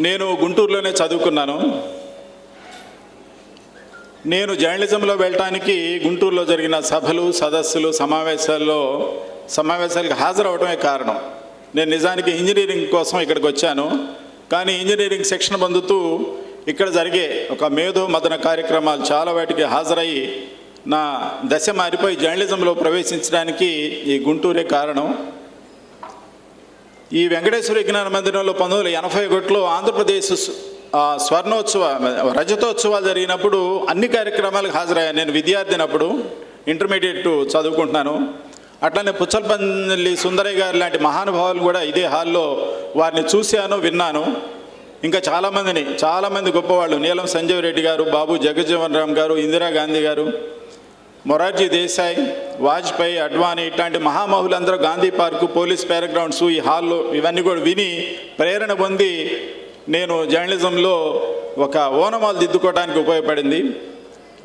నేను గుంటూరులోనే చదువుకున్నాను. నేను జర్నలిజంలో వెళ్ళటానికి గుంటూరులో జరిగిన సభలు సదస్సులు సమావేశాల్లో సమావేశాలకు హాజరవడమే కారణం. నేను నిజానికి ఇంజనీరింగ్ కోసం ఇక్కడికి వచ్చాను. కానీ ఇంజనీరింగ్ శిక్షణ పొందుతూ ఇక్కడ జరిగే ఒక మేధో మదన కార్యక్రమాలు చాలా వాటికి హాజరయ్యి నా దశ మారిపోయి జర్నలిజంలో ప్రవేశించడానికి ఈ గుంటూరే కారణం. ఈ వెంకటేశ్వర విజ్ఞాన మందిరంలో పంతొమ్మిది వందల ఎనభై ఒకటిలో ఆంధ్రప్రదేశ్ స్వర్ణోత్సవ రజతోత్సవాలు జరిగినప్పుడు అన్ని కార్యక్రమాలకు హాజరయ్యాను. నేను విద్యార్థినప్పుడు ఇంటర్మీడియట్ చదువుకుంటున్నాను. అట్లనే పుచ్చల్పల్లి సుందరయ్య గారు లాంటి మహానుభావులు కూడా ఇదే హాల్లో వారిని చూశాను విన్నాను. ఇంకా చాలామందిని చాలామంది గొప్పవాళ్ళు నీలం సంజీవ్ రెడ్డి గారు బాబు జగజ్జీవన్ రామ్ గారు ఇందిరాగాంధీ గారు మొరార్జీ దేశాయ్ వాజ్పేయి అడ్వాణి ఇట్లాంటి మహామహులందరూ Gandhi park police parade grounds ఈ హాల్లో ఇవన్నీ కూడా విని ప్రేరణ పొంది నేను జర్నలిజంలో ఒక ఓనమాలు దిద్దుకోవడానికి ఉపయోగపడింది.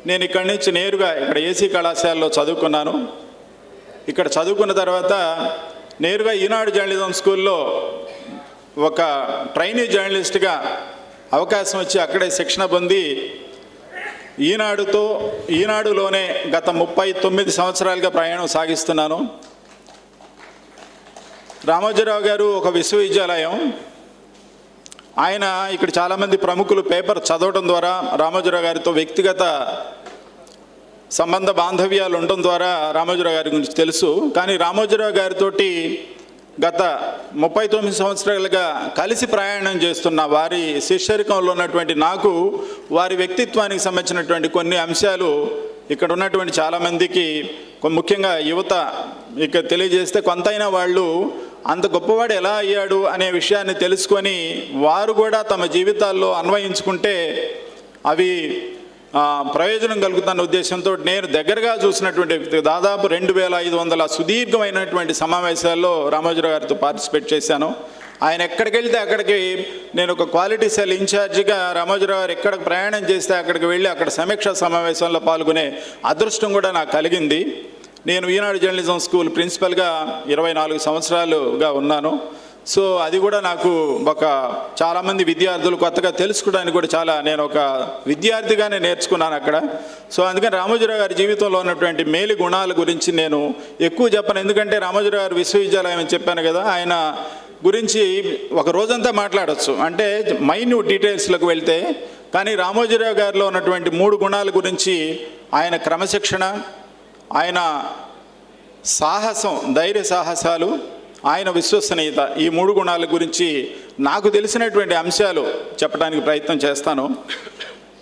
నేను ఇక్కడి నుంచి నేరుగా ఇక్కడ ఏసీ కళాశాలలో చదువుకున్నాను. ఇక్కడ చదువుకున్న తర్వాత నేరుగా ఈనాడు జర్నలిజం స్కూల్లో ఒక ట్రైనీ జర్నలిస్ట్గా అవకాశం వచ్చి అక్కడే శిక్షణ పొంది ఈనాడుతో ఈనాడులోనే గత ముప్పై తొమ్మిది సంవత్సరాలుగా ప్రయాణం సాగిస్తున్నాను. రామోజీరావు గారు ఒక విశ్వవిద్యాలయం. ఆయన ఇక్కడ చాలామంది ప్రముఖులు పేపర్ చదవడం ద్వారా రామోజీరావు గారితో వ్యక్తిగత సంబంధ బాంధవ్యాలు ఉండడం ద్వారా రామోజీరావు గారి గురించి తెలుసు. కానీ రామోజీరావు గారితోటి గత ముప్పై తొమ్మిది సంవత్సరాలుగా కలిసి ప్రయాణం చేస్తున్న వారి శిష్యరికంలో ఉన్నటువంటి నాకు వారి వ్యక్తిత్వానికి సంబంధించినటువంటి కొన్ని అంశాలు ఇక్కడ ఉన్నటువంటి చాలామందికి ముఖ్యంగా యువత ఇక తెలియజేస్తే కొంతైనా వాళ్ళు అంత గొప్పవాడు ఎలా అయ్యాడు అనే విషయాన్ని తెలుసుకొని వారు కూడా తమ జీవితాల్లో అన్వయించుకుంటే అవి ప్రయోజనం కలుగుతున్న ఉద్దేశంతో నేను దగ్గరగా చూసినటువంటి వ్యక్తి దాదాపు రెండు వేల ఐదు వందల సుదీర్ఘమైనటువంటి సమావేశాల్లో రామోజీరావు గారితో పార్టిసిపేట్ చేశాను. ఆయన ఎక్కడికి వెళ్తే అక్కడికి నేను ఒక క్వాలిటీ సెల్ ఇన్ఛార్జిగా రామోజీరావు గారు ఎక్కడ ప్రయాణం చేస్తే అక్కడికి వెళ్ళి అక్కడ సమీక్షా సమావేశంలో పాల్గొనే అదృష్టం కూడా నాకు కలిగింది. నేను ఈనాడు జర్నలిజం స్కూల్ ప్రిన్సిపల్గా ఇరవై నాలుగు సంవత్సరాలుగా ఉన్నాను. సో అది కూడా నాకు ఒక చాలామంది విద్యార్థులు కొత్తగా తెలుసుకోవడానికి కూడా చాలా నేను ఒక విద్యార్థిగానే నేర్చుకున్నాను అక్కడ. సో అందుకని రామోజీరావు గారి జీవితంలో ఉన్నటువంటి మేలు గుణాల గురించి నేను ఎక్కువ చెప్పను. ఎందుకంటే రామోజీరావు గారు విశ్వవిద్యాలయం అని చెప్పాను కదా ఆయన గురించి ఒక రోజంతా మాట్లాడచ్చు. అంటే మైన్యూట్ డీటెయిల్స్లోకి వెళ్తే కానీ రామోజీరావు గారిలో ఉన్నటువంటి మూడు గుణాల గురించి ఆయన క్రమశిక్షణ ఆయన సాహసం ధైర్య సాహసాలు ఆయన విశ్వసనీయత ఈ మూడు గుణాల గురించి నాకు తెలిసినటువంటి అంశాలు చెప్పడానికి ప్రయత్నం చేస్తాను.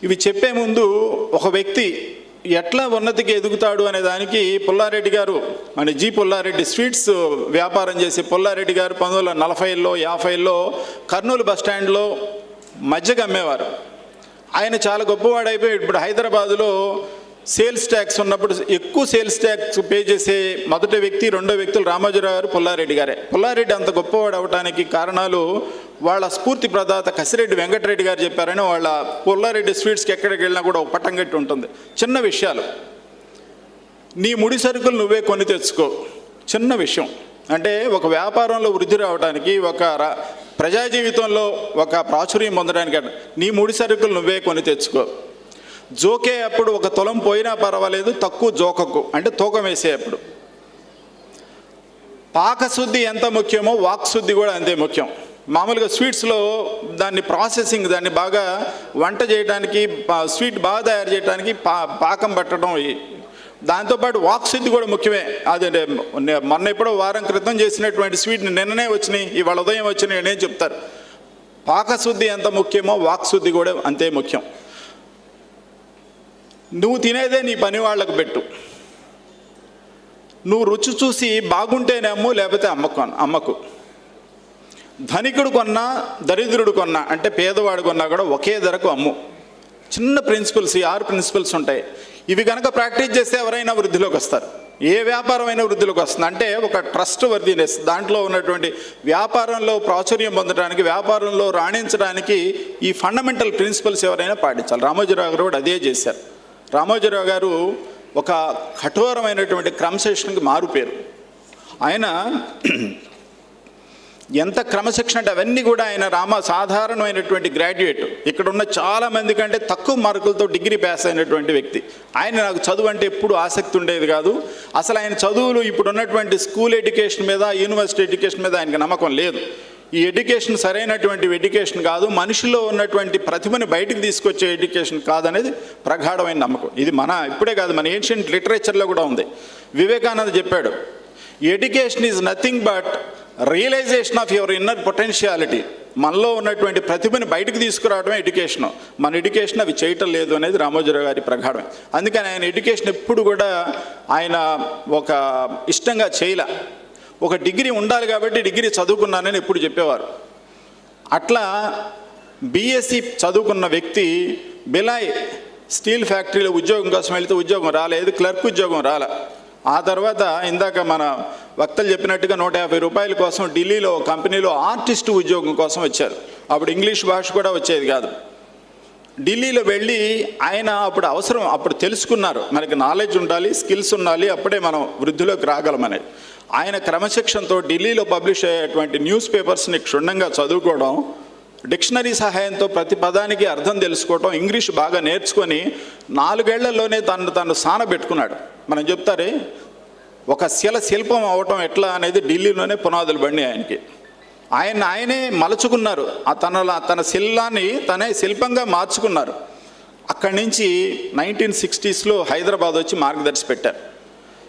ఇవి చెప్పే ముందు ఒక వ్యక్తి ఎట్లా ఉన్నతికి ఎదుగుతాడు అనే దానికి పుల్లారెడ్డి గారు మన జి పుల్లారెడ్డి స్వీట్స్ వ్యాపారం చేసే పుల్లారెడ్డి గారు పంతొమ్మిది వందల నలభైలో యాభైలో కర్నూలు బస్ స్టాండ్లో అమ్మేవారు. ఆయన చాలా గొప్పవాడైపోయి ఇప్పుడు హైదరాబాదులో సేల్స్ ట్యాక్స్ ఉన్నప్పుడు ఎక్కువ సేల్స్ ట్యాక్స్ పే చేసే మొదటి వ్యక్తి రెండో వ్యక్తులు రామోజీరావు గారు పుల్లారెడ్డి గారే. పుల్లారెడ్డి అంత గొప్పవాడు అవడానికి కారణాలు వాళ్ళ స్ఫూర్తి ప్రదాత కసిరెడ్డి వెంకటరెడ్డి గారు చెప్పారని వాళ్ళ పుల్లారెడ్డి స్వీట్స్కి ఎక్కడికి వెళ్ళినా కూడా ఒక పట్టం గట్టి ఉంటుంది. చిన్న విషయాలు. నీ ముడి సరుకులు నువ్వే కొని తెచ్చుకో. చిన్న విషయం. అంటే ఒక వ్యాపారంలో వృద్ధి రావడానికి ఒక రా- ప్రజా జీవితంలో ఒక ప్రాచుర్యం పొందడానికి నీ ముడి సరుకులు నువ్వే కొని తెచ్చుకో. జోకే అప్పుడు ఒక తులం పోయినా పర్వాలేదు తక్కువ జోకకు అంటే తూకం వేసేటప్పుడు పాకశుద్ధి ఎంత ముఖ్యమో వాక్శుద్ధి కూడా అంతే ముఖ్యం. మామూలుగా స్వీట్స్లో దాన్ని ప్రాసెసింగ్ దాన్ని బాగా వంట చేయడానికి స్వీట్ బాగా తయారు చేయడానికి పా పాకం పట్టడం ఈ- దాంతోపాటు వాక్శుద్ధి కూడా ముఖ్యమే. అది మొన్న ఎప్పుడో వారం క్రితం చేసినటువంటి స్వీట్ నిన్ననే వచ్చినాయి ఇవాళ ఉదయం వచ్చినాయి నేను చెప్తారు. పాకశుద్ధి ఎంత ముఖ్యమో వాక్శుద్ధి కూడా అంతే ముఖ్యం. నువ్వు తినేదే నీ పని వాళ్ళకు పెట్టు. నువ్వు రుచి చూసి బాగుంటేనే అమ్ము లేకపోతే అమ్మకు అమ్మకు. ధనికుడు కొన్నా దరిద్రుడు కొన్నా అంటే పేదవాడు కొన్నా కూడా ఒకే ధరకు అమ్ము. చిన్న ప్రిన్సిపల్స్ ఈ ఆరు ప్రిన్సిపల్స్ ఉంటాయి. ఇవి కనుక ప్రాక్టీస్ చేస్తే ఎవరైనా వృద్ధిలోకి వస్తారు. ఏ వ్యాపారమైనా వృద్ధిలోకి వస్తుంది. అంటే ఒక ట్రస్ట్ వర్దినెస్ దాంట్లో ఉన్నటువంటి వ్యాపారంలో ప్రాచుర్యం పొందడానికి వ్యాపారంలో రాణించడానికి ఈ ఫండమెంటల్ ప్రిన్సిపల్స్ ఎవరైనా పాటించాలి. రామోజీరావు గారు కూడా అదే చేశారు. రామోజీరావు గారు ఒక కఠోరమైనటువంటి క్రమశిక్షణకి మారుపేరు ఆయన ఎంత క్రమశిక్షణ అంటే అవన్నీ కూడా ఆయన రామ సాధారణమైనటువంటి గ్రాడ్యుయేట్. ఇక్కడ ఉన్న చాలా మంది కంటే తక్కువ మార్కులతో డిగ్రీ పాస్ అయినటువంటి వ్యక్తి. ఆయన నాకు చదువు అంటే ఎప్పుడు ఆసక్తి ఉండేది కాదు. అసలు ఆయన చదువులు ఇప్పుడు ఉన్నటువంటి స్కూల్ ఎడ్యుకేషన్ మీద యూనివర్సిటీ ఎడ్యుకేషన్ మీద ఆయనకు నమ్మకం లేదు. ఈ ఎడ్యుకేషన్ సరైనటువంటి ఎడ్యుకేషన్ కాదు మనిషిలో ఉన్నటువంటి ప్రతిభని బయటికి తీసుకొచ్చే ఎడ్యుకేషన్ కాదనేది ప్రగాఢమైన నమ్మకం. ఇది మన ఇప్పుడే కాదు మన ఏన్షియంట్ లిటరేచర్లో కూడా ఉంది. వివేకానంద చెప్పాడు education is nothing but realization of your inner potentiality మనలో ఉన్నటువంటి ప్రతిభని బయటకు తీసుకురావడమే ఎడ్యుకేషన్ మన ఎడ్యుకేషన్ అవి చేయటం లేదు అనేది రామోజీరావు గారి ప్రగాఢమే. అందుకని ఆయన ఎడ్యుకేషన్ ఎప్పుడు కూడా ఆయన ఒక ఇష్టంగా చేయలే. ఒక డిగ్రీ ఉండాలి కాబట్టి డిగ్రీ చదువుకున్నానని ఎప్పుడు చెప్పేవారు. అట్లా బీఎస్సీ చదువుకున్న వ్యక్తి బిలాయ్ స్టీల్ ఫ్యాక్టరీలో ఉద్యోగం కోసం వెళితే ఉద్యోగం రాలేదు క్లర్క్ ఉద్యోగం రాలే. ఆ తర్వాత ఇందాక మన వక్తలు చెప్పినట్టుగా నూట యాభై రూపాయల కోసం ఢిల్లీలో కంపెనీలో ఆర్టిస్ట్ ఉద్యోగం కోసం వచ్చారు. అప్పుడు ఇంగ్లీష్ భాష కూడా వచ్చేది కాదు. ఢిల్లీలో వెళ్ళి ఆయన అప్పుడు అవసరం అప్పుడు తెలుసుకున్నారు. మనకి నాలెడ్జ్ ఉండాలి స్కిల్స్ ఉండాలి అప్పుడే మనం వృద్ధిలోకి రాగలమనేది. ఆయన క్రమశిక్షణతో ఢిల్లీలో పబ్లిష్ అయ్యేటువంటి న్యూస్ పేపర్స్ని క్షుణ్ణంగా చదువుకోవడం డిక్షనరీ సహాయంతో ప్రతి పదానికి అర్థం తెలుసుకోవటం ఇంగ్లీష్ బాగా నేర్చుకొని నాలుగేళ్ళలోనే తను తను సానబెట్టుకున్నాడు మనం చెప్తారే ఒక శిల శిల్పం అవటం ఎట్లా అనేది ఢిల్లీలోనే పునాదులు బండి ఆయనకి. ఆయన ఆయనే మలుచుకున్నారు. ఆ తన తన శిల్లాన్ని తనే శిల్పంగా మార్చుకున్నారు. అక్కడి నుంచి నైన్టీన్ సిక్స్టీస్లో హైదరాబాద్ వచ్చి మార్గదర్శి పెట్టారు.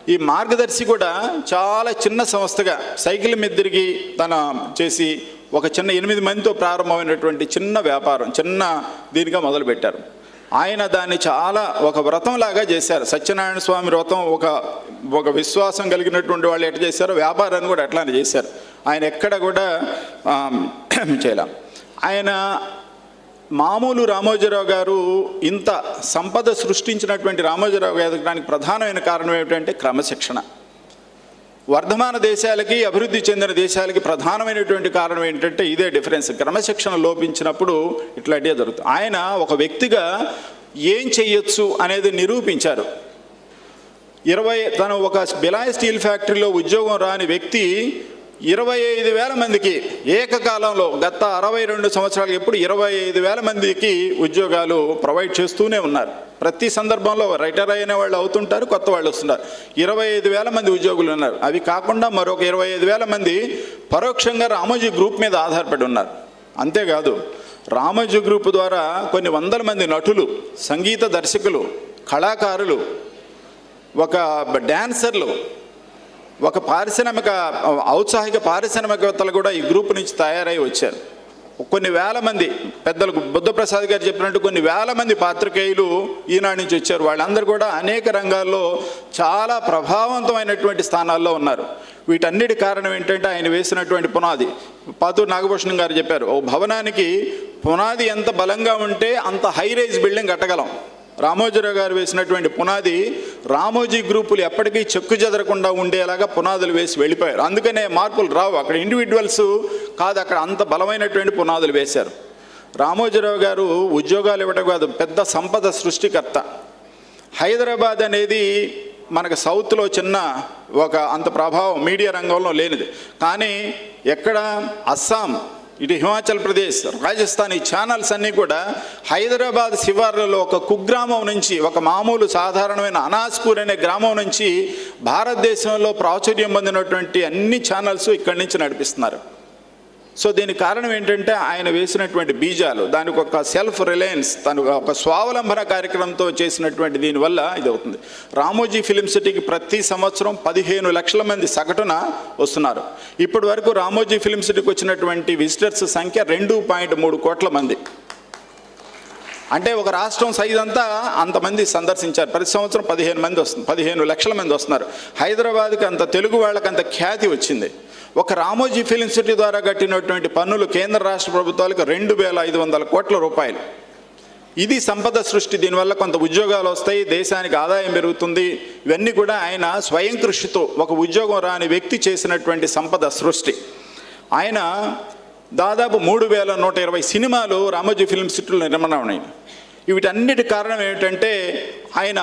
ఈ మార్గదర్శి కూడా చాలా చిన్న సంస్థగా సైకిల్ మీద తిరిగి తన చేసి ఒక చిన్న ఎనిమిది మందితో ప్రారంభమైనటువంటి చిన్న వ్యాపారం చిన్న దీనిగా మొదలుపెట్టారు. ఆయన దాన్ని చాలా ఒక వ్రతంలాగా చేశారు. సత్యనారాయణ స్వామి వ్రతం ఒక ఒక విశ్వాసం కలిగినటువంటి వాళ్ళు ఎట్లా చేశారో వ్యాపారాన్ని కూడా అట్లానే చేశారు. ఆయన ఎక్కడ కూడా చేయలేం. ఆయన మామూలు రామోజీరావు గారు ఇంత సంపద సృష్టించినటువంటి రామోజీరావు గారు ఎదగడానికి ప్రధానమైన కారణం ఏమిటంటే క్రమశిక్షణ. వర్ధమాన దేశాలకి అభివృద్ధి చెందిన దేశాలకి ప్రధానమైనటువంటి కారణం ఏంటంటే ఇదే డిఫరెన్స్. క్రమశిక్షణ లోపించినప్పుడు ఇట్లాంటివే జరుగుతుంది ఆయన ఒక వ్యక్తిగా ఏం చెయ్యొచ్చు అనేది నిరూపించారు. ఇరవై తను ఒక బిలాయ్ స్టీల్ ఫ్యాక్టరీలో ఉద్యోగం రాని వ్యక్తి ఇరవై ఐదు వేల మందికి ఏకకాలంలో గత అరవై రెండు సంవత్సరాలు ఎప్పుడు ఇరవై ఐదు వేల మందికి ఉద్యోగాలు ప్రొవైడ్ చేస్తూనే ఉన్నారు. ప్రతి సందర్భంలో రిటైర్ అయిన వాళ్ళు అవుతుంటారు కొత్త వాళ్ళు వస్తున్నారు ఇరవై ఐదు వేల మంది ఉద్యోగులు ఉన్నారు. అవి కాకుండా మరొక ఇరవై ఐదు వేల మంది పరోక్షంగా రామోజీ గ్రూప్ మీద ఆధారపడి ఉన్నారు. అంతేకాదు రామోజీ గ్రూప్ ద్వారా కొన్ని వందల మంది నటులు సంగీత దర్శకులు కళాకారులు ఒక డ్యాన్సర్లు ఒక పారిశ్రామిక ఔత్సాహిక పారిశ్రామికవేత్తలు కూడా ఈ గ్రూప్ నుంచి తయారై వచ్చారు. కొన్ని వేల మంది పెద్దలకు బుద్ధప్రసాద్ గారు చెప్పినట్టు కొన్ని వేల మంది పాత్రికేయులు ఈనాడు నుంచి వచ్చారు. వాళ్ళందరూ కూడా అనేక రంగాల్లో చాలా ప్రభావవంతమైనటువంటి స్థానాల్లో ఉన్నారు. వీటన్నిటి కారణం ఏంటంటే ఆయన వేసినటువంటి పునాది. పాతూరు నాగభూషణం గారు చెప్పారు ఓ భవనానికి పునాది ఎంత బలంగా ఉంటే అంత హై రేజ్ బిల్డింగ్ కట్టగలం. రామోజీరావు గారు వేసినటువంటి పునాది రామోజీ గ్రూపులు ఎప్పటికీ చెక్కు చెదరకుండా ఉండేలాగా పునాదులు వేసి వెళ్ళిపోయారు. అందుకనే మార్పులు రావు. అక్కడ ఇండివిజువల్స్ కాదు అక్కడ అంత బలమైనటువంటి పునాదులు వేశారు. రామోజీరావు గారు ఉద్యోగాలు ఇవ్వటం కాదు పెద్ద సంపద సృష్టికర్త. హైదరాబాద్ అనేది మనకు సౌత్లో చిన్న ఒక అంత ప్రభావం మీడియా రంగంలో లేనిది. కానీ ఎక్కడ అస్సాం ఇటు హిమాచల్ ప్రదేశ్ రాజస్థాన్ ఈ ఛానల్స్ అన్నీ కూడా హైదరాబాద్ శివార్లలో ఒక కుగ్రామం నుంచి ఒక మామూలు సాధారణమైన అనాస్పూర్ అనే గ్రామం నుంచి భారతదేశంలో ప్రాచుర్యం పొందినటువంటి అన్ని ఛానల్స్ ఇక్కడి నుంచి నడిపిస్తున్నారు. సో దీనికి కారణం ఏంటంటే ఆయన వేసినటువంటి బీజాలు దానికి ఒక సెల్ఫ్ రిలయన్స్ తను ఒక స్వావలంబన కార్యక్రమంతో చేసినటువంటి దీనివల్ల ఇది అవుతుంది. రామోజీ ఫిలిం సిటీకి ప్రతి సంవత్సరం పదిహేను లక్షల మంది సగటున వస్తున్నారు. ఇప్పటి వరకు రామోజీ ఫిలిం సిటీకి వచ్చినటువంటి విజిటర్స్ సంఖ్య రెండు పాయింట్ మూడు కోట్ల మంది. అంటే ఒక రాష్ట్రం సైజ్ అంతా అంతమంది సందర్శించారు. ప్రతి సంవత్సరం పదిహేను మంది వస్తుంది పదిహేను లక్షల మంది వస్తున్నారు. హైదరాబాద్కి అంత తెలుగు వాళ్ళకి అంత ఖ్యాతి వచ్చింది. ఒక రామోజీ ఫిలిం సిటీ ద్వారా కట్టినటువంటి పన్నులు కేంద్ర రాష్ట్ర ప్రభుత్వాలకు రెండు వేల ఐదు వందల కోట్ల రూపాయలు. ఇది సంపద సృష్టి దీనివల్ల కొంత ఉద్యోగాలు వస్తాయి దేశానికి ఆదాయం పెరుగుతుంది. ఇవన్నీ కూడా ఆయన స్వయం కృషితో ఒక ఉద్యోగం రాని వ్యక్తి చేసినటువంటి సంపద సృష్టి. ఆయన దాదాపు మూడు వేల నూట ఇరవై సినిమాలు రామోజీ ఫిల్మ్ సిటీలో నిర్మాణం అయినాయి. వీటన్నిటి కారణం ఏమిటంటే ఆయన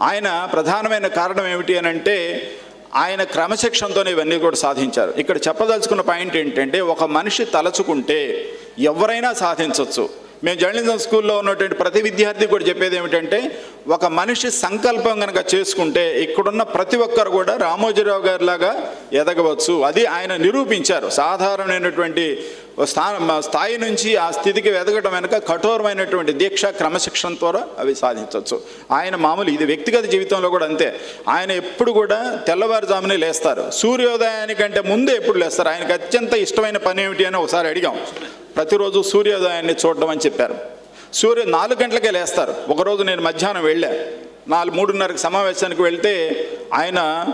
ఆయన ప్రధానమైన కారణం ఏమిటి అని అంటే ఆయన క్రమశిక్షణతోనే ఇవన్నీ కూడా సాధించారు. ఇక్కడ చెప్పదలుచుకున్న పాయింట్ ఏంటంటే ఒక మనిషి తలచుకుంటే ఎవరైనా సాధించవచ్చు మేము జర్నలిజం స్కూల్లో ఉన్నటువంటి ప్రతి విద్యార్థి కూడా చెప్పేది ఏమిటంటే ఒక మనిషి సంకల్పం కనుక చేసుకుంటే ఇక్కడున్న ప్రతి ఒక్కరు కూడా రామోజీరావు గారి లాగా ఎదగవచ్చు. అది ఆయన నిరూపించారు. సాధారణమైనటువంటి స్థానం స్థాయి నుంచి ఆ స్థితికి ఎదగడం వెనుక కఠోరమైనటువంటి దీక్ష క్రమశిక్షణ ద్వారా అవి సాధించవచ్చు. ఆయన మామూలు ఇది వ్యక్తిగత జీవితంలో కూడా అంతే. ఆయన ఎప్పుడు కూడా తెల్లవారుజామునే లేస్తారు. సూర్యోదయానికంటే ముందే ఎప్పుడు లేస్తారు. ఆయనకు అత్యంత ఇష్టమైన పని ఏమిటి అని ఒకసారి అడిగాం. ప్రతిరోజు సూర్యోదయాన్ని చూడడం అని చెప్పారు. సూర్య నాలుగు గంటలకే లేస్తారు. ఒకరోజు నేను మధ్యాహ్నం వెళ్ళా. నాలుగు మూడున్నరకు సమావేశానికి వెళ్తే ఆయన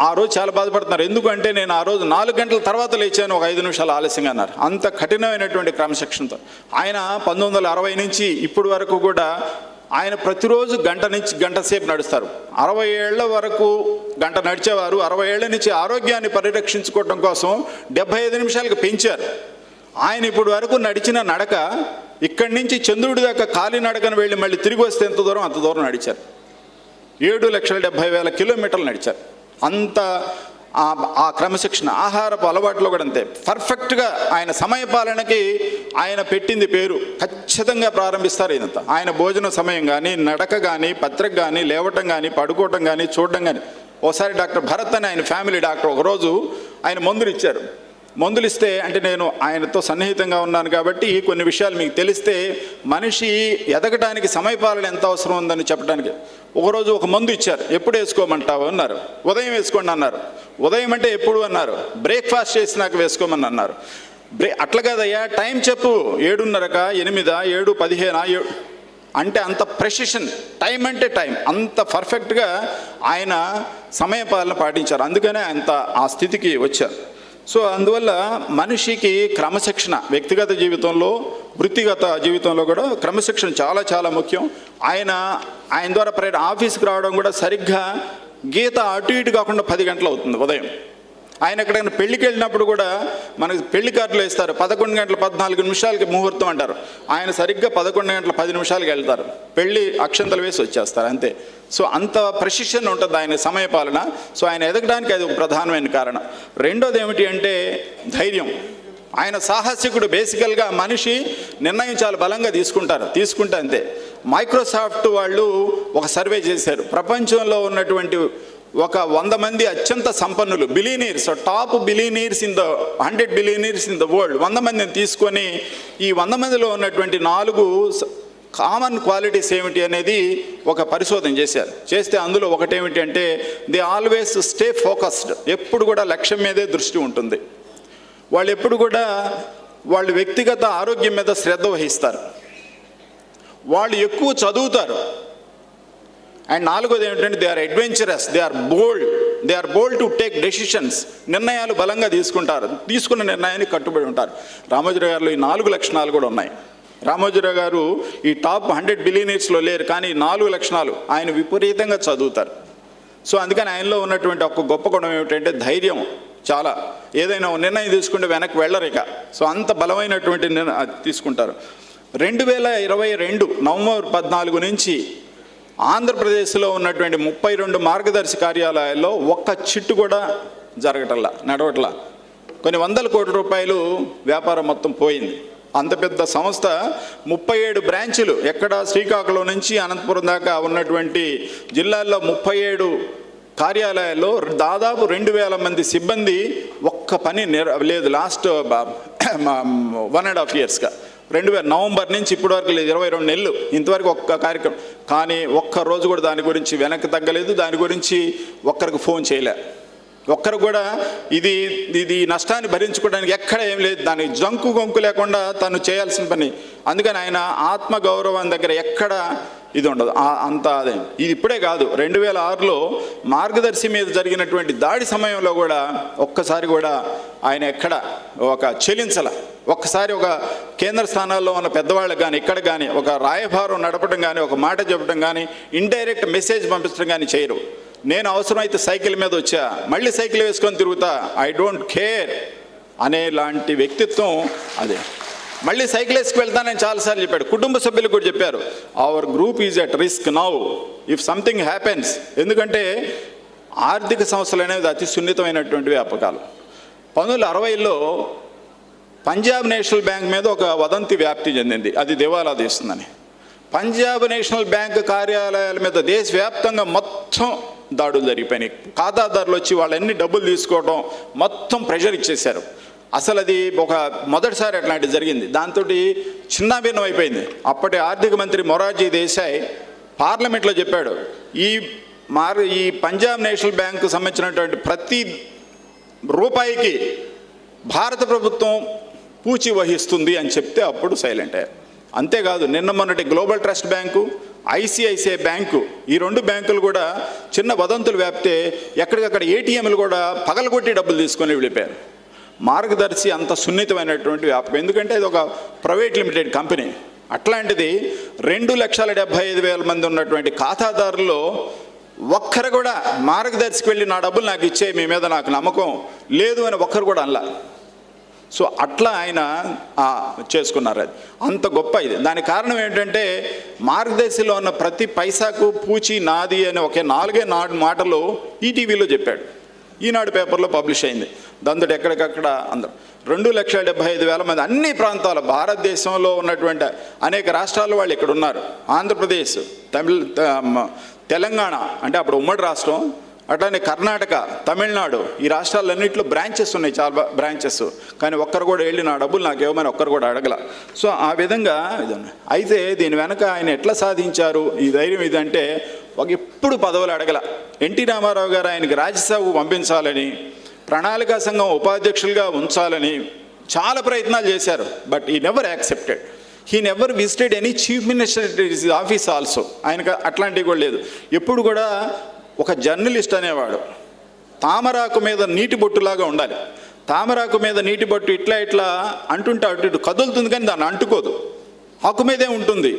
ఆ రోజు చాలా బాధపడుతున్నారు. ఎందుకంటే నేను ఆ రోజు నాలుగు గంటల తర్వాత లేచాను ఒక ఐదు నిమిషాలు ఆలస్యంగా అన్నారు. అంత కఠినమైనటువంటి క్రమశిక్షణతో. ఆయన పంతొమ్మిది వందల అరవై నుంచి ఇప్పటి వరకు కూడా ఆయన ప్రతిరోజు గంట నుంచి గంట సేపు నడుస్తారు. అరవై ఏళ్ళ వరకు గంట నడిచేవారు. అరవై ఏళ్ళ నుంచి ఆరోగ్యాన్ని పరిరక్షించుకోవడం కోసం డెబ్బై ఐదు నిమిషాలకు పెంచారు. ఆయన ఇప్పుడు వరకు నడిచిన నడక ఇక్కడి నుంచి చంద్రుడి దాకా ఖాళీ నడకను వెళ్ళి మళ్ళీ తిరిగి వస్తే ఎంత దూరం? అంత దూరం నడిచారు. ఏడు లక్షల డెబ్బై వేల కిలోమీటర్లు నడిచారు. అంత ఆ- ఆ క్రమశిక్షణ ఆహారపు అలవాట్లో కూడా అంతే. పర్ఫెక్ట్గా ఆయన సమయపాలనకి ఆయన పెట్టింది పేరు. ఖచ్చితంగా ప్రారంభిస్తారు ఇదంతా ఆయన భోజన సమయం కానీ నడక కానీ పత్రిక కానీ లేవటం కానీ పడుకోవటం కానీ చూడటం కానీ ఓసారి డాక్టర్ భరత్ అని ఆయన ఫ్యామిలీ డాక్టర్ ఒకరోజు ఆయన మందులు ఇచ్చారు. మందులు ఇస్తే అంటే నేను ఆయనతో సన్నిహితంగా ఉన్నాను కాబట్టి కొన్ని విషయాలు మీకు తెలిస్తే మనిషి ఎదగడానికి సమయపాలన ఎంత అవసరం ఉందని చెప్పడానికి ఒకరోజు ఒక మందు ఇచ్చారు. ఎప్పుడు వేసుకోమంటావు అన్నారు. ఉదయం వేసుకోండి అన్నారు. ఉదయం అంటే ఎప్పుడు అన్నారు. బ్రేక్ఫాస్ట్ చేసినాక వేసుకోమని అన్నారు. బ్రే అట్లా కాదయ్యా టైం చెప్పు. ఏడున్నరక ఎనిమిదా ఏడు పదిహేనా ఏడు అంటే అంత ప్రెసిషన్. టైం అంటే టైం. అంత పర్ఫెక్ట్గా ఆయన సమయపాలన పాటించారు. అందుకనే అంత ఆ స్థితికి వచ్చారు. సో అందువల్ల మనిషికి క్రమశిక్షణ వ్యక్తిగత జీవితంలో వృత్తిగత జీవితంలో కూడా క్రమశిక్షణ చాలా చాలా ముఖ్యం. ఆయన ఆయన ద్వారా ప్రైవేట్ ఆఫీస్కి రావడం కూడా సరిగ్గా గీత అటు ఇటు కాకుండా పది గంటలు అవుతుంది ఉదయం. ఆయన ఎక్కడైనా పెళ్ళికి వెళ్ళినప్పుడు కూడా మనకి పెళ్ళి కార్డులు ఇస్తారు. పదకొండు గంటల పద్నాలుగు నిమిషాలకి ముహూర్తం అంటారు. ఆయన సరిగ్గా పదకొండు గంటల పది నిమిషాలకి వెళ్తారు. పెళ్ళి అక్షంతలు వేసి వచ్చేస్తారు అంతే. సో అంత ప్రశిక్షణ ఉంటుంది ఆయన సమయపాలన సో ఆయన ఎదగడానికి అది ఒక ప్రధానమైన కారణం. రెండోది ఏమిటి అంటే ధైర్యం. ఆయన సాహసికుడు బేసికల్గా మనిషి నిర్ణయం చాలా బలంగా తీసుకుంటారు. తీసుకుంటే అంతే. మైక్రోసాఫ్ట్ వాళ్ళు ఒక సర్వే చేశారు. ప్రపంచంలో ఉన్నటువంటి ఒక వంద మంది అత్యంత సంపన్నులు billionaires top billionaires in the hundred billionaires in the world వంద మందిని తీసుకొని ఈ వంద మందిలో ఉన్నటువంటి నాలుగు కామన్ క్వాలిటీస్ ఏమిటి అనేది ఒక పరిశోధన చేశారు. చేస్తే అందులో ఒకటేమిటి అంటే దే ఆల్వేస్ స్టే ఫోకస్డ్ ఎప్పుడు కూడా లక్ష్యం మీదే దృష్టి ఉంటుంది. వాళ్ళు ఎప్పుడు కూడా వాళ్ళు వ్యక్తిగత ఆరోగ్యం మీద శ్రద్ధ వహిస్తారు. వాళ్ళు ఎక్కువ చదువుతారు. అండ్ నాలుగోది ఏమిటంటే they are adventurous they are bold they are bold to take decisions నిర్ణయాలు బలంగా తీసుకుంటారు తీసుకున్న నిర్ణయాన్ని కట్టుబడి ఉంటారు. రామోజీరావు గారిలో ఈ నాలుగు లక్షణాలు కూడా ఉన్నాయి. రామోజీరావు గారు ఈ టాప్ హండ్రెడ్ బిలియనీర్స్లో లేరు కానీ నాలుగు లక్షణాలు ఆయన విపరీతంగా చదువుతారు. సో అందుకని ఆయనలో ఉన్నటువంటి ఒక గొప్ప గుణం ఏమిటంటే ధైర్యం చాలా. ఏదైనా నిర్ణయం తీసుకుంటే వెనక్కి వెళ్ళరు ఇక. సో అంత బలమైనటువంటి నిర్ణయం తీసుకుంటారు. రెండు వేల ఇరవై రెండు నవంబర్ పద్నాలుగు నుంచి ఆంధ్రప్రదేశ్లో ఉన్నటువంటి ముప్పై రెండు మార్గదర్శి కార్యాలయాల్లో ఒక్క చిట్టు కూడా జరగటంలా నడవట్లా. కొన్ని వందల కోట్ల రూపాయలు వ్యాపారం మొత్తం పోయింది. అంత పెద్ద సంస్థ ముప్పై ఏడు బ్రాంచులు ఎక్కడ శ్రీకాకుళం నుంచి అనంతపురం దాకా ఉన్నటువంటి జిల్లాల్లో ముప్పై ఏడు కార్యాలయాల్లో దాదాపు రెండు వేల మంది సిబ్బంది ఒక్క పని లేదు లాస్ట్ వన్ అండ్ హాఫ్ ఇయర్స్గా. రెండు వేల నవంబర్ నుంచి ఇప్పటి వరకు లేదు ఇరవై రెండు నెలలు. ఇంతవరకు ఒక్క కార్యక్రమం. కానీ ఒక్క రోజు కూడా దాని గురించి వెనక్కి తగ్గలేదు. దాని గురించి ఒక్కరికి ఫోన్ చేయలే. ఒక్కరు కూడా ఇది ఇది నష్టాన్ని భరించుకోవడానికి ఎక్కడ ఏం లేదు. దానికి జంకు గొంకు లేకుండా తను చేయాల్సిన పని. అందుకని ఆయన ఆత్మ గౌరవం దగ్గర ఎక్కడ ఇది ఉండదు. అంత అదే. ఇది ఇప్పుడే కాదు. రెండు వేల ఆరులో మార్గదర్శి మీద జరిగినటువంటి దాడి సమయంలో కూడా ఒక్కసారి కూడా ఆయన ఎక్కడ ఒక చెలించల. ఒక్కసారి ఒక కేంద్ర స్థానాల్లో ఉన్న పెద్దవాళ్ళకి కానీ ఇక్కడ కానీ ఒక రాయభారం నడపడం కానీ ఒక మాట చెప్పడం కానీ ఇండైరెక్ట్ మెసేజ్ పంపించడం కానీ చేయరు. నేను అవసరమైతే సైకిల్ మీద వచ్చా మళ్ళీ సైకిల్ వేసుకొని తిరుగుతా. ఐ డోంట్ కేర్ అనే లాంటి వ్యక్తిత్వం అదే. మళ్ళీ సైకిల్ వేసుకు వెళ్తానని చాలాసార్లు చెప్పాడు. కుటుంబ సభ్యులు కూడా చెప్పారు our group is at risk now if something happens ఎందుకంటే ఆర్థిక సంస్థలు అనేది అతి సున్నితమైనటువంటి వ్యాపకాలు. పంతొమ్మిది వందల అరవైలో పంజాబ్ నేషనల్ బ్యాంక్ మీద ఒక వదంతి వ్యాప్తి చెందింది. అది దివాలా తీస్తుందని పంజాబ్ నేషనల్ బ్యాంక్ కార్యాలయాల మీద దేశవ్యాప్తంగా మొత్తం దాడులు జరిగిపోయినాయి. ఖాతాదారులు వచ్చి వాళ్ళన్ని డబ్బులు తీసుకోవడం మొత్తం ప్రెషర్ ఇచ్చేశారు. అసలు అది ఒక మొదటిసారి అట్లాంటిది జరిగింది. దాంతో చిన్నాభిన్నం అయిపోయింది. అప్పటి ఆర్థిక మంత్రి మొరార్జీ దేశాయ్ పార్లమెంట్లో చెప్పాడు ఈ మార్ ఈ పంజాబ్ నేషనల్ బ్యాంకు సంబంధించినటువంటి ప్రతి రూపాయికి భారత ప్రభుత్వం పూచి వహిస్తుంది అని చెప్తే అప్పుడు సైలెంట్ అయ్యారు. అంతేకాదు నిన్న మొన్నటి global trust bank ICICI bank ఈ రెండు బ్యాంకులు కూడా చిన్న వదంతులు వ్యాప్తే ఎక్కడికక్కడ ఏటీఎంలు కూడా పగలగొట్టి డబ్బులు తీసుకొని వెళ్ళిపోయారు. మార్గదర్శి అంత సున్నితమైనటువంటి వ్యాపకం. ఎందుకంటే ఇది ఒక ప్రైవేట్ లిమిటెడ్ కంపెనీ. అట్లాంటిది రెండు లక్షల డెబ్బై ఐదు వేల మంది ఉన్నటువంటి ఖాతాదారుల్లో ఒక్కరు కూడా మార్గదర్శికి వెళ్ళి నా డబ్బులు నాకు ఇచ్చే మీ మీద నాకు నమ్మకం లేదు అని ఒక్కరు కూడా అనలా. సో అట్లా ఆయన చేసుకున్నారు అది. అంత గొప్ప ఇది. దానికి కారణం ఏంటంటే మార్గదర్శిలో ఉన్న ప్రతి పైసాకు పూచి నాది అని ఒకే నాలుగే నాడు మాటలు ఈటీవీలో చెప్పాడు. ఈనాడు పేపర్లో పబ్లిష్ అయింది. దాంతో ఎక్కడికక్కడ అందరు. రెండు లక్షల డెబ్బై ఐదు వేల మంది అన్ని ప్రాంతాల భారతదేశంలో ఉన్నటువంటి అనేక రాష్ట్రాల వాళ్ళు ఇక్కడ ఉన్నారు. ఆంధ్రప్రదేశ్ తమిళ తెలంగాణ అంటే అప్పుడు ఉమ్మడి రాష్ట్రం అట్లానే కర్ణాటక తమిళనాడు ఈ రాష్ట్రాలన్నింటిలో బ్రాంచెస్ ఉన్నాయి చాలా బ్రాంచెస్ కానీ ఒక్కరు కూడా వెళ్ళి నా డబ్బులు నాకు ఇవ్వమని ఒక్కరు కూడా అడగల. సో ఆ విధంగా అయితే దీని వెనక ఆయన ఎట్లా సాధించారు? ఈ ధైర్యం ఇదంటే ఒక ఎప్పుడు పదవులు అడగల. ఎన్టీ రామారావు గారు ఆయనకి రాజ్యసభకు పంపించాలని ప్రణాళికా సంఘం ఉపాధ్యక్షులుగా ఉంచాలని చాలా ప్రయత్నాలు చేశారు. బట్ ఈ never accepted he never visited any chief minister office also ఆయనకు అట్లాంటివి కూడా లేదు. ఎప్పుడు కూడా ఒక జర్నలిస్ట్ అనేవాడు. తామరాకు మీద నీటి బొట్టులాగా ఉండాలి. తామరాకు మీద నీటి బొట్టు ఇట్లా ఇట్లా అంటుంటే అటు ఇటు కదులుతుంది కానీ దాన్ని అంటుకోదు. ఆకు మీదే ఉంటుంది.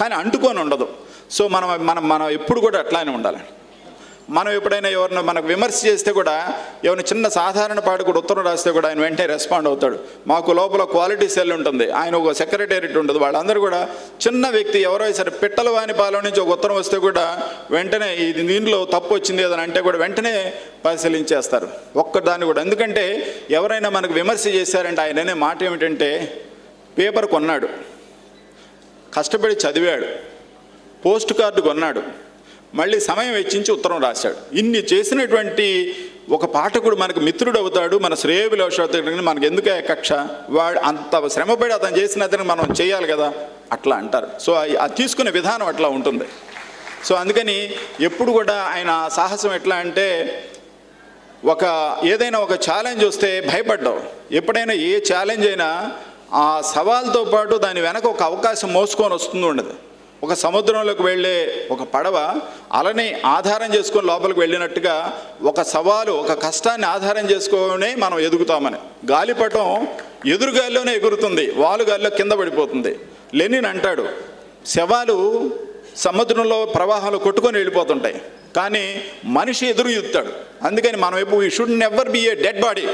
కానీ అంటుకొని ఉండదు సో మనం మనం మనం ఎప్పుడు కూడా అట్లానే ఉండాలి. మనం ఎప్పుడైనా ఎవరిని మనకు విమర్శ చేస్తే కూడా ఎవరిని చిన్న సాధారణ పాట కూడా ఉత్తరం రాస్తే కూడా ఆయన వెంటనే రెస్పాండ్ అవుతాడు. మాకు లోపల క్వాలిటీ సెల్ ఉంటుంది. ఆయన ఒక సెక్రటేరియట్ ఉంటుంది. వాళ్ళందరూ కూడా చిన్న వ్యక్తి ఎవరో సరే పిట్టల వాని పాలన నుంచి ఒక ఉత్తరం వస్తే కూడా వెంటనే ఇది దీనిలో తప్పు వచ్చింది ఏదని అంటే కూడా వెంటనే పరిశీలించేస్తారు. ఒక్కదాన్ని కూడా. ఎందుకంటే ఎవరైనా మనకు విమర్శ చేశారంటే ఆయన అనే మాట ఏమిటంటే పేపర్ కొన్నాడు. కష్టపడి చదివాడు. పోస్ట్ కార్డు కొన్నాడు. మళ్ళీ సమయం వెచ్చించి ఉత్తరం రాశాడు. ఇన్ని చేసినటువంటి ఒక పాఠకుడు మనకు మిత్రుడు అవుతాడు మన శ్రేయోభిలాష అవుతాడు మనకు ఎందుకే కక్ష? వాడు అంత శ్రమపడి అతను చేసిన అతను మనం చేయాలి కదా? అట్లా అంటారు. సో అది ఆ తీసుకునే విధానం అట్లా ఉంటుంది. సో అందుకని ఎప్పుడు కూడా ఆయన సాహసం ఎట్లా అంటే ఒక ఏదైనా ఒక ఛాలెంజ్ వస్తే భయపడ్డావు ఎప్పుడైనా ఏ ఛాలెంజ్ అయినా ఆ సవాల్తో పాటు దాని వెనక ఒక అవకాశం మోసుకొని వస్తుంది ఉండదు. ఒక సముద్రంలోకి వెళ్ళే ఒక పడవ అలని ఆధారం చేసుకొని లోపలికి వెళ్ళినట్టుగా ఒక సవాలు ఒక కష్టాన్ని ఆధారం చేసుకొని మనం ఎదుగుతామని. గాలిపటం ఎదురుగాల్లోనే ఎగురుతుంది వాలుగాల్లో కింద పడిపోతుంది. లెనిన్ అంటాడు శవాలు సముద్రంలో ప్రవాహాలు కొట్టుకొని వెళ్ళిపోతుంటాయి. కానీ మనిషి ఎదురు చూస్తాడు. అందుకని మనం ఎప్పుడు ఈ should never be a dead body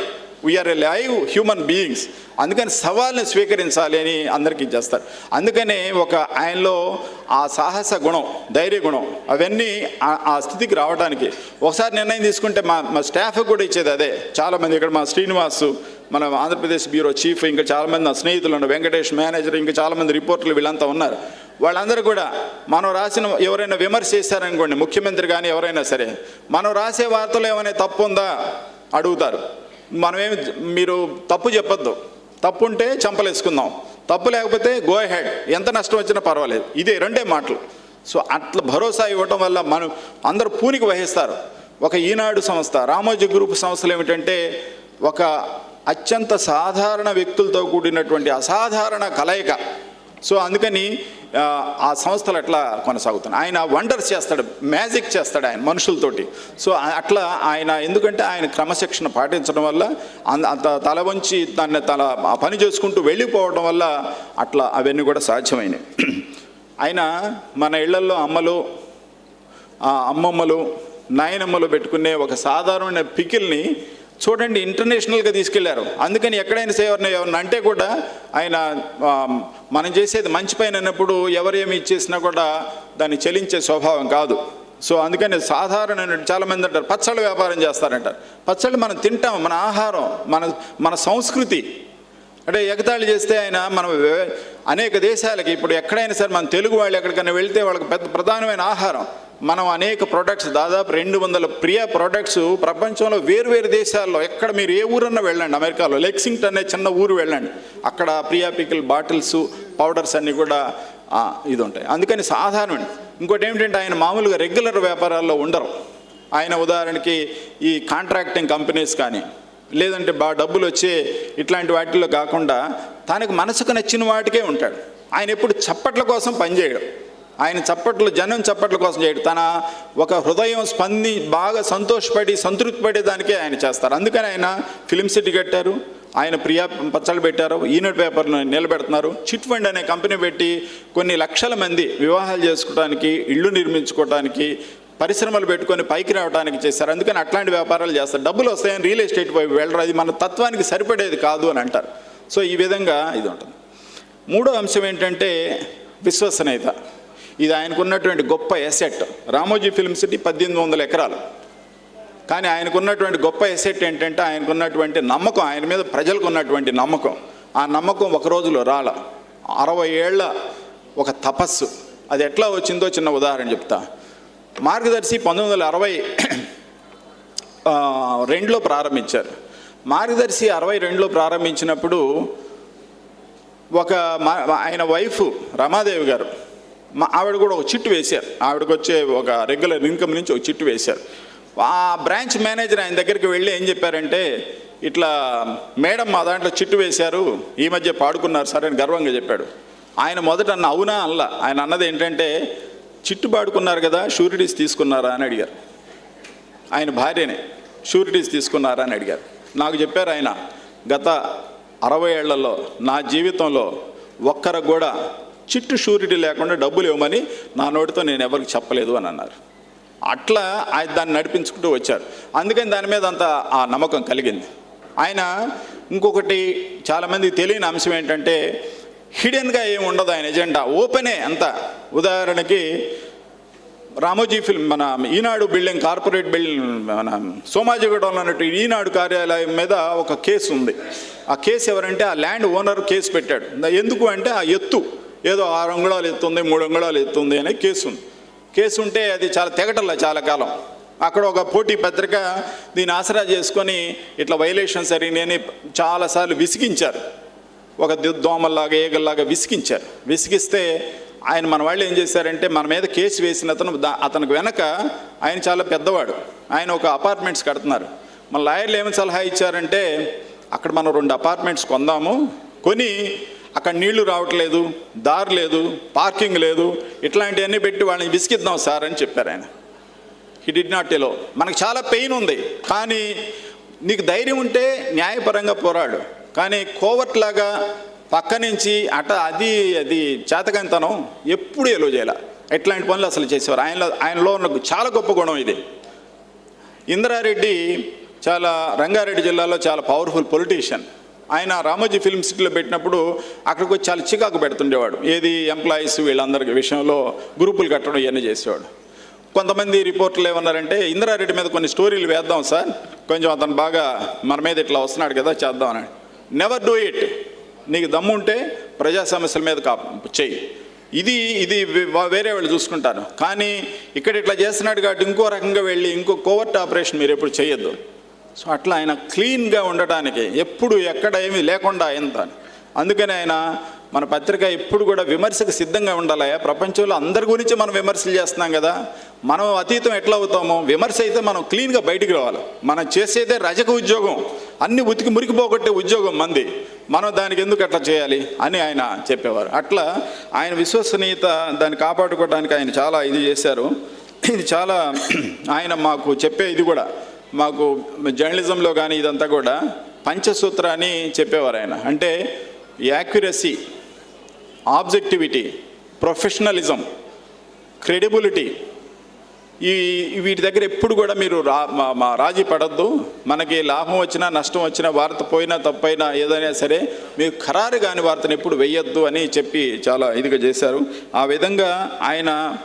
we are a live human beings అందుకని సవాల్ని స్వీకరించాలి అని అందరికీ చేస్తారు. అందుకనే ఒక ఆయనలో ఆ సాహస గుణం ధైర్య గుణం అవన్నీ ఆ- స్థితికి రావడానికి ఒకసారి నిర్ణయం తీసుకుంటే మా మా స్టాఫ్ కూడా ఇచ్చేది అదే. చాలామంది ఇక్కడ మా శ్రీనివాసు మన ఆంధ్రప్రదేశ్ బ్యూరో చీఫ్ ఇంకా చాలామంది నా స్నేహితులు ఉన్నారు. వెంకటేష్ మేనేజర్ ఇంకా చాలామంది రిపోర్టర్లు వీళ్ళంతా ఉన్నారు. వాళ్ళందరూ కూడా మనం రాసిన ఎవరైనా విమర్శ చేశారనుకోండి ముఖ్యమంత్రి కానీ ఎవరైనా సరే మనం రాసే వార్తలు ఏమైనా తప్పు ఉందా? అడుగుతారు. మనమేమి మీరు తప్పు చెప్పొద్దు. తప్పు ఉంటే చంపలేసుకుందాం. తప్పు లేకపోతే గో హెడ్ ఎంత నష్టం వచ్చినా పర్వాలేదు. ఇదే రెండే మాటలు. సో అట్లా భరోసా ఇవ్వటం వల్ల మనం అందరూ పూనికి వహిస్తారు. ఒక ఈనాడు సంస్థ రామోజీ గ్రూప్ సంస్థలు ఏమిటంటే ఒక అత్యంత సాధారణ వ్యక్తులతో కూడినటువంటి అసాధారణ కలయిక. సో అందుకని ఆ, సంస్థలు అట్లా కొనసాగుతున్నాయి. ఆయన వండర్స్ చేస్తాడు మ్యాజిక్ చేస్తాడు ఆయన మనుషులతోటి. సో అట్లా ఆయన ఎందుకంటే ఆయన క్రమశిక్షణ పాటించడం వల్ల అంత తల వంచి దాన్ని తల పని చేసుకుంటూ వెళ్ళిపోవడం వల్ల అట్లా అవన్నీ కూడా సాధ్యమైనవి. ఆయన మన ఇళ్ళల్లో అమ్మలు అమ్మమ్మలు నాయనమ్మలు పెట్టుకునే ఒక సాధారణమైన పికిల్ని చూడండి ఇంటర్నేషనల్గా తీసుకెళ్ళారు. అందుకని ఎక్కడైనా సేవరణ ఎవరిని అంటే కూడా ఆయన మనం చేసేది మంచి పైన అన్నప్పుడు ఎవరేమి ఇచ్చేసినా కూడా దాన్ని చెలించే స్వభావం కాదు. సో అందుకని సాధారణ చాలామంది అంటారు పచ్చళ్ళు వ్యాపారం చేస్తారంటారు. పచ్చళ్ళు మనం తింటాం మన ఆహారం మన మన సంస్కృతి. అంటే ఎగతాళి చేస్తే ఆయన మనం అనేక దేశాలకి ఇప్పుడు ఎక్కడైనా సరే మన తెలుగు వాళ్ళు ఎక్కడికైనా వెళ్తే వాళ్ళకి పెద్ద ప్రధానమైన ఆహారం. మనం అనేక ప్రొడక్ట్స్ దాదాపు రెండు వందల ప్రియ ప్రొడక్ట్స్ ప్రపంచంలో వేరు వేరు దేశాల్లో ఎక్కడ మీరు ఏ ఊరన్నా వెళ్ళండి అమెరికాలో లెక్సింగ్టన్ అనే చిన్న ఊరు వెళ్ళండి. అక్కడ ప్రియా పికిల్ బాటిల్స్ పౌడర్స్ అన్నీ కూడా ఇది ఉంటాయి. అందుకని సాధారణ ఇంకోటి ఏమిటంటే ఆయన మామూలుగా రెగ్యులర్ వ్యాపారాల్లో ఉండరు. ఆయన ఉదాహరణకి ఈ కాంట్రాక్టింగ్ కంపెనీస్ కానీ లేదంటే బాగా డబ్బులు వచ్చే ఇట్లాంటి వాటిల్లో కాకుండా తనకు మనసుకు నచ్చిన వాటికే ఉంటాడు. ఆయన ఎప్పుడు చప్పట్ల కోసం పనిచేయడం. ఆయన చప్పట్లు జనం చప్పట్ల కోసం చేయడు. తన ఒక హృదయం స్పంది బాగా సంతోషపడి సంతృప్తి పడేదానికే ఆయన చేస్తారు. అందుకని ఆయన ఫిలిం సిటీ కట్టారు. ఆయన ప్రియా పచ్చళ్ళు పెట్టారు. ఈనెట్ పేపర్ను నిలబెడుతున్నారు. చిట్ ఫండ్ అనే కంపెనీ పెట్టి కొన్ని లక్షల మంది వివాహాలు చేసుకోవడానికి ఇళ్ళు నిర్మించుకోవడానికి పరిశ్రమలు పెట్టుకొని పైకి రావడానికి చేస్తారు అందుకని అట్లాంటి వ్యాపారాలు చేస్తారు. డబ్బులు వస్తాయని రియల్ ఎస్టేట్ వైపు వెళ్ళరు. అది మన తత్వానికి సరిపడేది కాదు అని అంటారు. సో ఈ విధంగా ఇది ఉంటుంది. మూడో అంశం ఏంటంటే విశ్వసనీయత. ఇది ఆయనకున్నటువంటి గొప్ప ఎసెట్ రామోజీ ఫిల్మ్ సిటీ పద్దెనిమిది వందల ఎకరాలు. కానీ ఆయనకున్నటువంటి గొప్ప ఎసెట్ ఏంటంటే ఆయనకున్నటువంటి నమ్మకం ఆయన మీద ప్రజలకు ఉన్నటువంటి నమ్మకం. ఆ నమ్మకం ఒక రోజులో రాల. అరవై ఏళ్ళ ఒక తపస్సు. అది ఎట్లా వచ్చిందో చిన్న ఉదాహరణ చెప్తా. మార్గదర్శి పంతొమ్మిది వందల అరవై రెండులో ప్రారంభించారు. మార్గదర్శి అరవై రెండులో ప్రారంభించినప్పుడు ఒక మా- ఆయన వైఫ్ రమాదేవి గారు మా ఆవిడ కూడా ఒక చిట్టు వేశారు. ఆవిడకి వచ్చే ఒక రెగ్యులర్ ఇన్కమ్ నుంచి ఒక చిట్టు వేశారు. ఆ బ్రాంచ్ మేనేజర్ ఆయన దగ్గరికి వెళ్ళి ఏం చెప్పారంటే ఇట్లా మేడం మా దాంట్లో చిట్టు వేశారు ఈ మధ్య పాడుకున్నారు సార్ అని గర్వంగా చెప్పాడు. ఆయన మొదట అన్న అవునా అల్లా ఆయన అన్నది ఏంటంటే చిట్టు పాడుకున్నారు కదా షూరిటీస్ తీసుకున్నారా అని అడిగారు. ఆయన భార్యనే షూరిటీస్ తీసుకున్నారా అని అడిగారు. నాకు చెప్పారు ఆయన గత అరవై ఏళ్ళలో నా జీవితంలో ఒక్కరికి కూడా చిట్టు షూరిటీ లేకుండా డబ్బులు ఇవ్వమని నా నోటితో నేను ఎవరికి చెప్పలేదు అని అన్నారు. అట్లా ఆయన దాన్ని నడిపించుకుంటూ వచ్చారు. అందుకని దాని మీద అంత ఆ నమ్మకం కలిగింది. ఆయన ఇంకొకటి చాలామంది తెలియని అంశం ఏంటంటే హిడెన్గా ఏమి ఉండదు ఆయన ఎజెండా. ఓపెనే అంత. ఉదాహరణకి రామోజీ ఫిల్మ్ మన ఈనాడు బిల్డింగ్ కార్పొరేట్ బిల్డింగ్ మన సోమాజిగూడలో ఉన్నట్టు ఈనాడు కార్యాలయం మీద ఒక కేసు ఉంది. ఆ కేసు ఎవరంటే ఆ ల్యాండ్ ఓనర్ కేసు పెట్టాడు. ఎందుకు అంటే ఆ ఎత్తు. ఏదో ఆరు అంగుళాలు ఎత్తుంది మూడు అంగుళాలు ఎత్తుంది అనే కేసు ఉంది. కేసు ఉంటే అది చాలా తెగటల్లా చాలా కాలం. అక్కడ ఒక పోటీ పత్రిక దీన్ని ఆసరా చేసుకొని ఇట్లా వైలేషన్ జరిగినాయని చాలాసార్లు విసిగించారు. ఒక దోమల్లాగా ఏగల్లాగా విసిగించారు. విసిగిస్తే ఆయన మన వాళ్ళు ఏం చేశారంటే మన మీద కేసు వేసిన అతను అతనికి వెనక ఆయన చాలా పెద్దవాడు. ఆయన ఒక అపార్ట్మెంట్స్ కడుతున్నారు. మన లాయర్లు ఏమి సలహా ఇచ్చారంటే అక్కడ మనం రెండు అపార్ట్మెంట్స్ కొందాము కొని అక్కడ నీళ్ళు రావట్లేదు దారి లేదు పార్కింగ్ లేదు ఇట్లాంటివన్నీ పెట్టి వాళ్ళని విసిగిద్దాం సార్ అని చెప్పారు ఆయన. హీ డిడ్ నాట్ ఎలో మనకు చాలా పెయిన్ ఉంది కానీ నీకు ధైర్యం ఉంటే న్యాయపరంగా పోరాడు. కానీ కోవర్ట్ లాగా పక్క నుంచి అట అది అది చేతకంతనం ఎప్పుడు ఎలో చేయాల. ఎట్లాంటి పనులు అసలు చేసేవారు. ఆయనలో ఆయనలో ఉన్న చాలా గొప్ప గుణం ఇది. ఇందిరారెడ్డి చాలా రంగారెడ్డి జిల్లాలో చాలా పవర్ఫుల్ పొలిటీషియన్ ఆయన రామోజీ ఫిల్మ్ సిటీలో పెట్టినప్పుడు అక్కడికి వచ్చి చాలా చికాకు పెడుతుండేవాడు. ఏది ఎంప్లాయీస్ వీళ్ళందరి విషయంలో గ్రూపులు కట్టడం ఇవన్నీ చేసేవాడు. కొంతమంది రిపోర్టర్లు ఏమన్నారంటే ఇంద్రారెడ్డి మీద కొన్ని స్టోరీలు వేద్దాం సార్ కొంచెం అతను బాగా మన మీద ఇట్లా వస్తున్నాడు కదా చేద్దాం అని నెవర్ డూ ఇట్ నీకు దమ్ము ఉంటే ప్రజా సమస్యల మీద కా చెయ్యి. ఇది ఇది వేరే వాళ్ళు చూసుకుంటారు. కానీ ఇక్కడ ఇట్లా చేస్తున్నాడు కాబట్టి ఇంకో రకంగా వెళ్ళి ఇంకో కోవర్ట్ ఆపరేషన్ మీరు ఎప్పుడు చేయొద్దు సో అట్లా ఆయన క్లీన్గా ఉండటానికి ఎప్పుడు ఎక్కడ ఏమీ లేకుండా ఇంత అందుకని ఆయన మన పత్రిక ఎప్పుడు కూడా విమర్శకు సిద్ధంగా ఉండాలి ప్రపంచంలో అందరి గురించి మనం విమర్శలు చేస్తున్నాం కదా మనం అతీతం ఎట్లా అవుతామో? విమర్శ అయితే మనం క్లీన్గా బయటికి రావాలి. మనం చేసేదే రజక ఉద్యోగం. అన్ని ఉతికి మురికిపోగొట్టే ఉద్యోగం మంది. మనం దానికి ఎందుకు అట్లా చేయాలి అని ఆయన చెప్పేవారు. అట్లా ఆయన విశ్వసనీయత దాన్ని కాపాడుకోవడానికి ఆయన చాలా ఇది చేశారు. ఇది చాలా ఆయన మాకు చెప్పే ఇది కూడా. మాకు జర్నలిజంలో కానీ ఇదంతా కూడా పంచసూత్ర అని చెప్పేవారు ఆయన. అంటే యాక్యురసీ ఆబ్జెక్టివిటీ ప్రొఫెషనలిజం క్రెడిబిలిటీ ఈ వీటి దగ్గర ఎప్పుడు కూడా మీరు రా మా- మా రాజీ పడద్దు. మనకి లాభం వచ్చినా నష్టం వచ్చినా వార్త పోయినా తప్పైనా ఏదైనా సరే మీరు ఖరారు కాని వార్తను ఎప్పుడు వెయ్యొద్దు అని చెప్పి చాలా ఇదిగా చేశారు. ఆ విధంగా ఆయన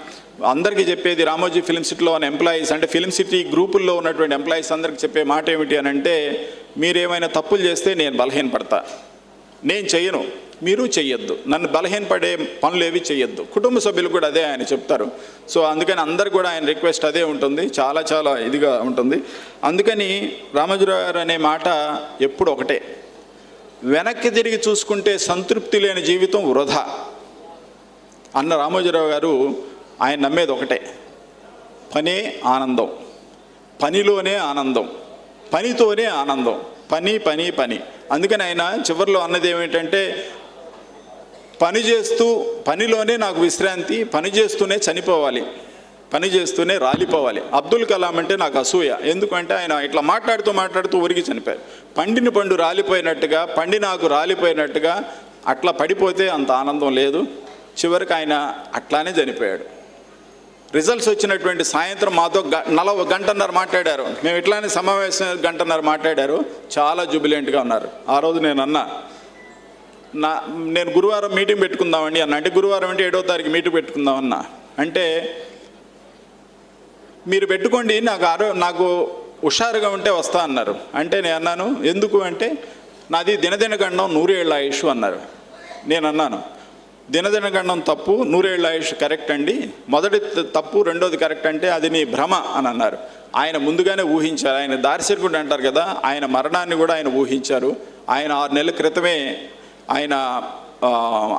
అందరికీ చెప్పేది రామోజీ ఫిలిం సిటీలో ఉన్న ఎంప్లాయీస్ అంటే ఫిలిం సిటీ గ్రూపుల్లో ఉన్నటువంటి ఎంప్లాయీస్ అందరికి చెప్పే మాట ఏమిటి అని అంటే మీరేమైనా తప్పులు చేస్తే నేను బలహీనపడతా నేను చెయ్యను. మీరు చెయ్యొద్దు. నన్ను బలహీనపడే పనులు ఏవి చెయ్యొద్దు. కుటుంబ సభ్యులు కూడా అదే ఆయన చెప్తారు. సో అందుకని అందరు కూడా ఆయన రిక్వెస్ట్ అదే ఉంటుంది. చాలా చాలా ఇదిగా ఉంటుంది. అందుకని రామోజీరావు గారు అనే మాట ఎప్పుడు ఒకటే. వెనక్కి తిరిగి చూసుకుంటే సంతృప్తి లేని జీవితం వృధా. అన్న రామోజీరావు గారు ఆయన నమ్మేది ఒకటే. పనే ఆనందం. పనిలోనే ఆనందం. పనితోనే ఆనందం. పని పని పని. అందుకని ఆయన చివరిలో అన్నది ఏమిటంటే పని చేస్తూ పనిలోనే నాకు విశ్రాంతి పని చేస్తూనే చనిపోవాలి. పని చేస్తూనే రాలిపోవాలి. అబ్దుల్ కలాం అంటే నాకు అసూయ. ఎందుకంటే ఆయన ఇట్లా మాట్లాడుతూ మాట్లాడుతూ ఊరికి చనిపోయారు. పండిన పండు రాలిపోయినట్టుగా పండి నాకు రాలిపోయినట్టుగా అట్లా పడిపోతే అంత ఆనందం లేదు. చివరికి ఆయన అట్లానే చనిపోయాడు. రిజల్ట్స్ వచ్చినటువంటి సాయంత్రం మాతో గ నలభై గంటన్నర మాట్లాడారు. మేము ఇట్లానే సమావేశం గంటన్నర మాట్లాడారు. చాలా జుబిలెంట్గా ఉన్నారు. ఆ రోజు నేను అన్నా నా నేను గురువారం మీటింగ్ పెట్టుకుందామండి అన్న. అంటే గురువారం అంటే ఏడో తారీఖు మీటింగ్ పెట్టుకుందామన్నా అంటే మీరు పెట్టుకోండి నాకు ఆరో నాకు హుషారుగా ఉంటే వస్తా అన్నారు. అంటే నేను అన్నాను ఎందుకు అంటే నాది దినదిన గండం నూరేళ్ళ ఆయుష్ అన్నారు. నేను అన్నాను. దినదిన గండం తప్పు నూరేళ్ళ ఆయుష్ కరెక్ట్ అండి. మొదటి త- తప్పు రెండోది కరెక్ట్ అంటే అది నీ భ్రమ అని అన్నారు. ఆయన ముందుగానే ఊహించారు. ఆయన దార్శనికుడు అంటారు కదా ఆయన మరణాన్ని కూడా ఆయన ఊహించారు. ఆయన ఆరు నెలల క్రితమే ఆయన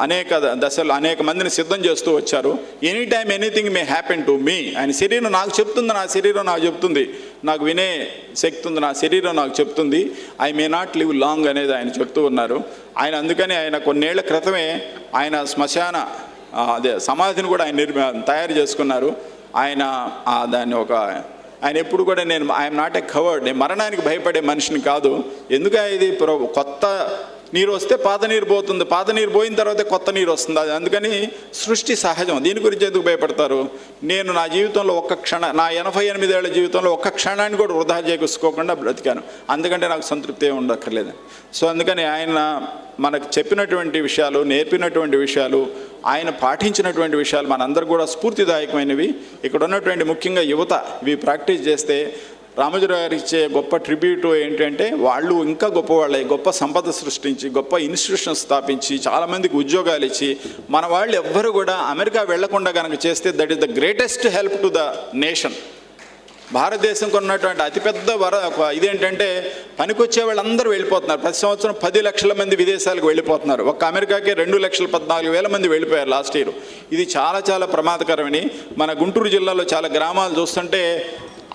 అనేక దశలు అనేక మందిని సిద్ధం చేస్తూ వచ్చారు. Any time anything may happen to me ఆయన శరీరం నాకు చెప్తుంది నా శరీరం నాకు చెప్తుంది. నాకు వినే శక్తి ఉంది నా శరీరం నాకు చెప్తుంది. I may not live long అనేది ఆయన చెప్తూ ఉన్నారు. ఆయన అందుకని ఆయన కొన్నేళ్ళ క్రితమే ఆయన శ్మశాన అదే సమాధిని కూడా ఆయన నిర్మి తయారు చేసుకున్నారు. ఆయన దాన్ని ఒక ఆయన ఎప్పుడు కూడా నేను ఐఎమ్ నాట్ ఎ కవర్డ్ నేను మరణానికి భయపడే మనిషిని కాదు. ఎందుకు ఇది? కొత్త నీరు వస్తే పాత నీరు పోతుంది. పాత నీరు పోయిన తర్వాత కొత్త నీరు వస్తుంది. అది అందుకని సృష్టి సహజం. దీని గురించి ఎందుకు భయపడతారు? నేను నా జీవితంలో ఒక్క క్షణ నా ఎనభై ఎనిమిదేళ్ళ జీవితంలో ఒక్క క్షణాన్ని కూడా వృధా చేసుకోకుండా బ్రతికాను. అందుకంటే నాకు సంతృప్తి ఏమి ఉండక్కర్లేదు. సో అందుకని ఆయన మనకు చెప్పినటువంటి విషయాలు నేర్పినటువంటి విషయాలు ఆయన పాటించినటువంటి విషయాలు మనందరూ కూడా స్ఫూర్తిదాయకమైనవి. ఇక్కడ ఉన్నటువంటి ముఖ్యంగా యువత ఇవి ప్రాక్టీస్ చేస్తే రామోజీరావు గారు ఇచ్చే గొప్ప ట్రిబ్యూట్ ఏంటంటే వాళ్ళు ఇంకా గొప్పవాళ్ళే గొప్ప సంపద సృష్టించి గొప్ప ఇన్స్టిట్యూషన్ స్థాపించి చాలామందికి ఉద్యోగాలు ఇచ్చి మన వాళ్ళు ఎవ్వరు కూడా అమెరికా వెళ్ళకుండా కనుక చేస్తే that is the greatest help to the nation భారతదేశంకు ఉన్నటువంటి అతిపెద్ద వర ఇదేంటంటే పనికొచ్చే వాళ్ళందరూ వెళ్ళిపోతున్నారు. ప్రతి సంవత్సరం పది లక్షల మంది విదేశాలకు వెళ్ళిపోతున్నారు. ఒక్క అమెరికాకే రెండు లక్షల పద్నాలుగు వేల మంది వెళ్ళిపోయారు లాస్ట్ ఇయర్. ఇది చాలా చాలా ప్రమాదకరమని మన గుంటూరు జిల్లాలో చాలా గ్రామాలు చూస్తుంటే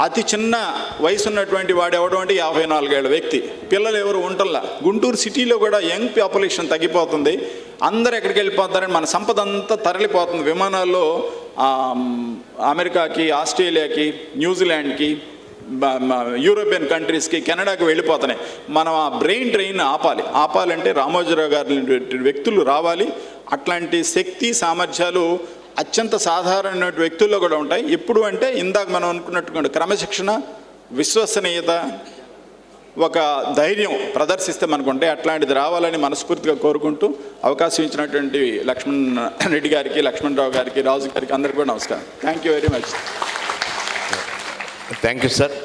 అతి చిన్న వయసు ఉన్నటువంటి వాడు ఎవడం అంటే యాభై నాలుగేళ్ళ వ్యక్తి. పిల్లలు ఎవరు ఉంటల్లా గుంటూరు సిటీలో కూడా యంగ్ పాపులేషన్ తగ్గిపోతుంది. అందరు ఎక్కడికి వెళ్ళిపోతారని మన సంపద అంతా తరలిపోతుంది. విమానాల్లో అమెరికాకి ఆస్ట్రేలియాకి న్యూజిలాండ్కి యూరోపియన్ కంట్రీస్కి కెనడాకి వెళ్ళిపోతున్నాయి. మనం ఆ బ్రెయిన్ ట్రైన్ ఆపాలి. ఆపాలంటే రామోజీరావు గారి వ్యక్తులు రావాలి. అట్లాంటి శక్తి సామర్థ్యాలు అత్యంత సాధారణ వ్యక్తుల్లో కూడా ఉంటాయి. ఎప్పుడు అంటే ఇందాక మనం అనుకున్నట్టుగా క్రమశిక్షణ విశ్వసనీయత ఒక ధైర్యం ప్రదర్శిస్తే మనకుంటే అట్లాంటిది రావాలని మనస్ఫూర్తిగా కోరుకుంటూ అవకాశం ఇచ్చినటువంటి లక్ష్మణ్ రెడ్డి గారికి లక్ష్మణరావు గారికి రాజు గారికి అందరికీ కూడా నమస్కారం. Thank you very much thank you sir